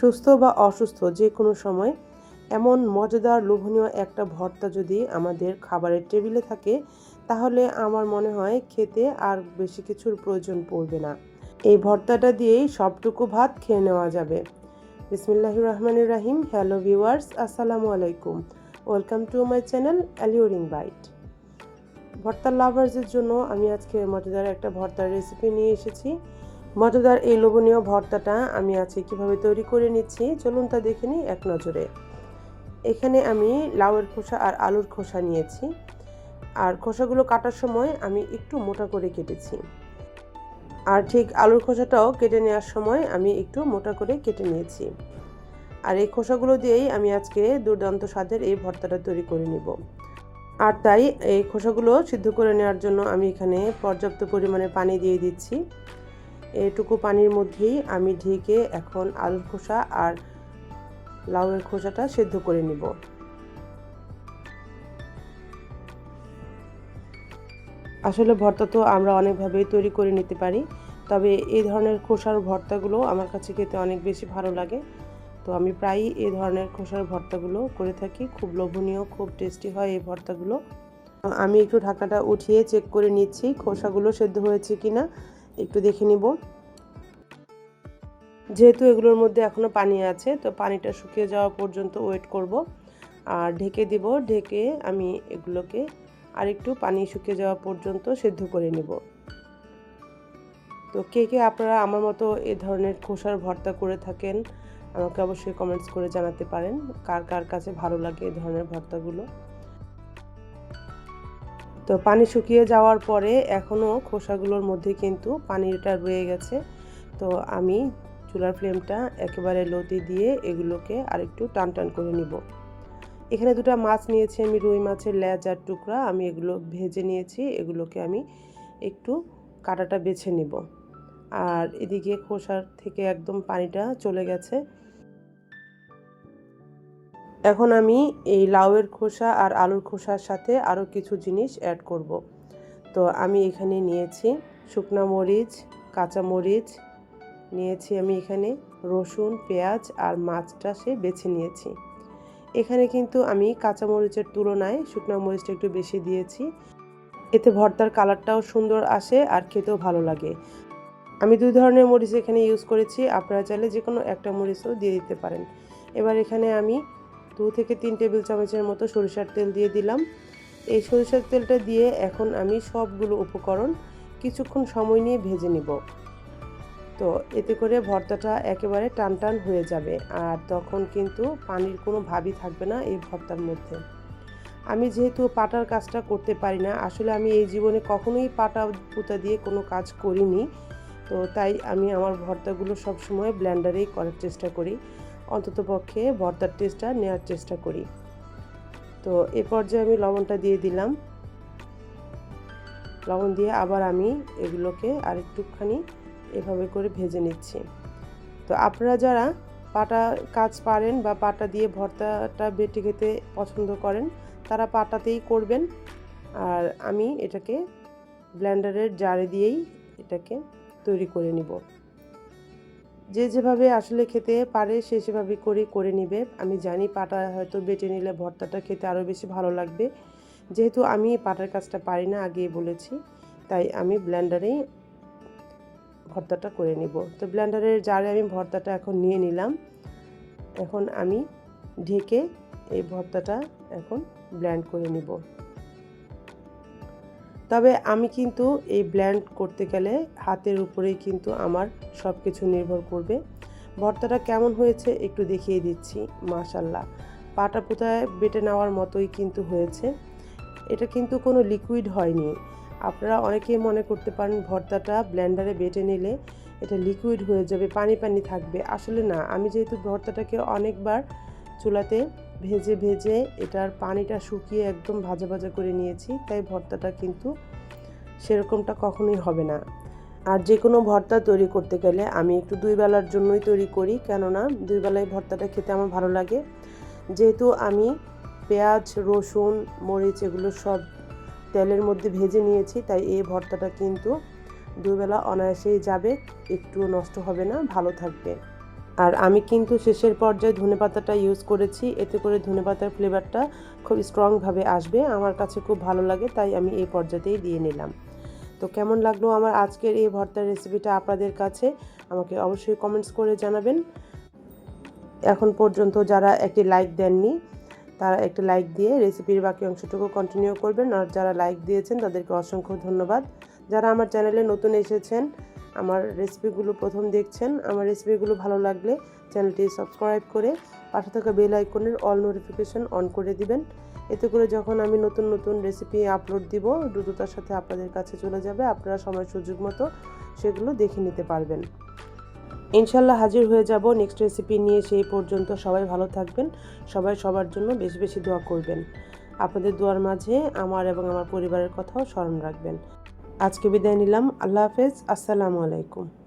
সুস্থ বা অসুস্থ যে কোনো সময়, এমন মজাদার লোভনীয় একটা ভর্তা যদি আমাদের খাবারের টেবিলে থাকে, তাহলে আমার মনে হয় খেতে আর বেশি কিছুর প্রয়োজন পড়বে না। এই ভর্তাটা দিয়েই সবটুকু ভাত খেয়ে নেওয়া যাবে। বিসমিল্লাহ রহমানুর রাহিম। হ্যালো ভিউয়ার্স, আসসালামু আলাইকুম। Welcome to my channel alluring bite. ভর্তার লাভার্সের জন্য আমি আজকে মজাদার একটা ভর্তার রেসিপি নিয়ে এসেছি। মজাদার এই লোভনীয় ভর্তাটা আমি আজকে কীভাবে তৈরি করে নিচ্ছি, চলুন তা দেখে নিই এক নজরে। এখানে আমি লাউয়ের খোসা আর আলুর খোসা নিয়েছি। আর খোসাগুলো কাটার সময় আমি একটু মোটা করে কেটেছি। আর ঠিক আলুর খোসাটাও কেটে নেওয়ার সময় আমি একটু মোটা করে কেটে নিয়েছি। আর এই খোসাগুলো দিয়েই আমি আজকে দুর্দান্ত স্বাদের এই ভর্তাটা তৈরি করে নিব। আর তাই এই খোসাগুলো সিদ্ধ করে নেওয়ার জন্য আমি এখানে পর্যাপ্ত পরিমাণে পানি দিয়ে দিচ্ছি। এটুকু পানির মধ্যেই আমি ঢেকে এখন আলুর খোসা আর লাউয়ের খোসাটা সেদ্ধ করে নিব। আসলে ভর্তা তো আমরা অনেকভাবেই তৈরি করে নিতে পারি, তবে এই ধরনের খোসার ভর্তাগুলো আমার কাছে খেতে অনেক বেশি ভালো লাগে। তো আমি প্রায়ই এই ধরনের খোসার ভর্তাগুলো করে থাকি, খুব লোভনীয়, খুব টেস্টি হয় এই ভর্তাগুলো। আমি একটু ঢাকনাটা উঠিয়ে চেক করে নিচ্ছি খোসাগুলো সেদ্ধ হয়েছে কি না একটু দেখে নিব। যেহেতু এগুলোর মধ্যে এখনও পানি আছে, তো পানিটা শুকিয়ে যাওয়া পর্যন্ত ওয়েট করব। আর ঢেকে দিব, ঢেকে আমি এগুলোকে আর একটু পানি শুকিয়ে যাওয়া পর্যন্ত সেদ্ধ করে নেব। তো কে কে আপনারা আমার মতো এ ধরনের খোসার ভর্তা করে থাকেন, আমাকে অবশ্যই কমেন্টস করে জানাতে পারেন, কার কার কাছে ভালো লাগে এ ধরনের ভর্তাগুলো। তো পানি শুকিয়ে যাওয়ার পরে এখনও খোসাগুলোর মধ্যে কিন্তু পানিটা রয়ে গেছে। তো আমি চুলার ফ্লেমটা একেবারে লোতে দিয়ে এগুলোকে আরেকটু টান টান করে নিব। এখানে দুটো মাছ নিয়েছি আমি, রুই মাছের ল্যাজ আর টুকরা। আমি এগুলো ভেজে নিয়েছি, এগুলোকে আমি একটু কাটাটা বেছে নিব। আর এদিকে খোসার থেকে একদম পানিটা চলে গেছে। এখন আমি এই লাউয়ের খোসা আর আলুর খোসার সাথে আরও কিছু জিনিস অ্যাড করব। তো আমি এখানে নিয়েছি শুকনা মরিচ, কাঁচা মরিচ নিয়েছি আমি এখানে। রসুন, পেঁয়াজ আর মাছটা সে বেছে নিয়েছি। এখানে কিন্তু আমি কাঁচা মরিচের তুলনায় শুকনো মরিচটা একটু বেশি দিয়েছি। এতে ভর্তার কালারটাও সুন্দর আসে আর খেতেও ভালো লাগে। আমি দুই ধরনের মরিচ এখানে ইউজ করেছি। আপনারা চাইলে যে কোনো একটা মরিচও দিয়ে দিতে পারেন। এবার এখানে আমি দু থেকে তিন টেবিল চামচের মতো সরিষার তেল দিয়ে দিলাম। এই সরিষার তেলটা দিয়ে এখন আমি সবগুলো উপকরণ কিছুক্ষণ সময় নিয়ে ভেজে নিব। তো এতে করে ভর্তাটা একেবারে টান টান হয়ে যাবে আর তখন কিন্তু পানির কোনো ভাবই থাকবে না এই ভর্তার মধ্যে। আমি যেহেতু পাটার কাজটা করতে পারি না, আসলে আমি এই জীবনে কখনোই পাটা পুঁতা দিয়ে কোনো কাজ করিনি। তো তাই আমি আমার ভর্তাগুলো সবসময় ব্ল্যান্ডারেই করার চেষ্টা করি, অন্তত পক্ষে ভর্তার টেস্টটা নেওয়ার চেষ্টা করি। তো এ পর্যায়ে আমি লবণটা দিয়ে দিলাম। লবণ দিয়ে আবার আমি এগুলোকে আরেকটুখানি এভাবে করে ভেজে নিচ্ছি। তো আপনারা যারা পাটা কাজ পারেন বা পাটা দিয়ে ভর্তাটা বেটে খেতে পছন্দ করেন, তারা পাটাতেই করবেন। আর আমি এটাকে ব্লেন্ডারের জারে দিয়েই এটাকে তৈরি করে নিব। যে যেভাবে আসলে খেতে পারে, সে সেভাবে করে করে নিবে। আমি জানি পাটা হয়তো বেটে নিলে ভর্তাটা খেতে আরও বেশি ভালো লাগবে। যেহেতু আমি পাটার কাজটা পারি না, আগেই বলেছি। তাই আমি ব্লেন্ডারেই ভর্তাটা করে নিব। তো ব্লেন্ডারের জারে আমি ভর্তাটা এখন নিয়ে নিলাম। এখন আমি ঢেকে এই ভর্তাটা এখন ব্ল্যান্ড করে নিব। তবে আমি কিন্তু এই ব্ল্যান্ড করতে গেলে হাতের উপরেই কিন্তু আমার সব কিছু নির্ভর করবে। ভর্তাটা কেমন হয়েছে একটু দেখিয়ে দিচ্ছি মাশাল্লাহ পাটা পুতায় বেটে নেওয়ার মতোই কিন্তু হয়েছে। এটা কিন্তু কোনো লিকুইড হয়নি। আপনারা অনেকেই মনে করতে পারেন ভর্তাটা ব্লেন্ডারে বেটে নিলে এটা লিকুইড হয়ে যাবে, পানি পানি থাকবে। আসলে না, আমি যেহেতু ভর্তাটাকে অনেকবার চুলাতে ভেজে ভেজে এটার পানিটা শুকিয়ে একদম ভাজা ভাজা করে নিয়েছি, তাই ভর্তাটা কিন্তু সেরকমটা কখনোই হবে না। আর যে কোনো ভর্তা তৈরি করতে গেলে আমি একটু দুই বেলার জন্যই তৈরি করি, কেননা দুই বেলায় ভর্তাটা খেতে আমার ভালো লাগে। যেহেতু আমি পেঁয়াজ, রসুন, মরিচ এগুলো সব তেলের মধ্যে ভেজে নিয়েছি, তাই এই ভর্তাটা কিন্তু দুবেলা অনায়াসেই যাবে একটুও নষ্ট হবে না, ভালো থাকবে। আর আমি কিন্তু শেষের পর্যায়ে ধনেপাতাটা ইউজ করেছি, এতে করে ধনেপাতার ফ্লেভারটা খুব স্ট্রংভাবে আসবে, আমার কাছে খুব ভালো লাগে, তাই আমি এই পর্যায়েই দিয়ে নিলাম। তো কেমন লাগল আমার আজকের এই ভর্তার রেসিপিটা আপনাদের কাছে? আমাকে অবশ্যই কমেন্টস করে জানাবেন। এখন পর্যন্ত যারা একটি লাইক দেননি তারা একটা লাইক দিয়ে রেসিপির বাকি অংশটুকু কন্টিনিউ করবেন। আর যারা লাইক দিয়েছেন, তাদেরকে অসংখ্য ধন্যবাদ। যারা আমার চ্যানেলে নতুন এসেছেন, আমার রেসিপিগুলো প্রথম দেখছেন, আমার রেসিপিগুলো ভালো লাগলে চ্যানেলটি সাবস্ক্রাইব করে পাশে থাকা বেল আইকনের অল নোটিফিকেশন অন করে দিবেন। এতে করে যখন আমি নতুন নতুন রেসিপি আপলোড দিব, দ্রুততার সাথে আপনাদের কাছে চলে যাবে। আপনারা সময়, সুযোগ মতো সেগুলো দেখে নিতে পারবেন। ইনশাল্লাহ হাজির হয়ে যাব। নেক্সট রেসিপি নিয়ে সেই পর্যন্ত সবাই ভালো থাকবেন, সবাই সবার জন্য বেশি বেশি দোয়া করবেন। আপনাদের দোয়ার মাঝে আমার এবং আমার পরিবারের কথাও স্মরণ রাখবেন। আজকে বিদায় নিলাম। আল্লাহ হাফেজ। আসসালামু আলাইকুম।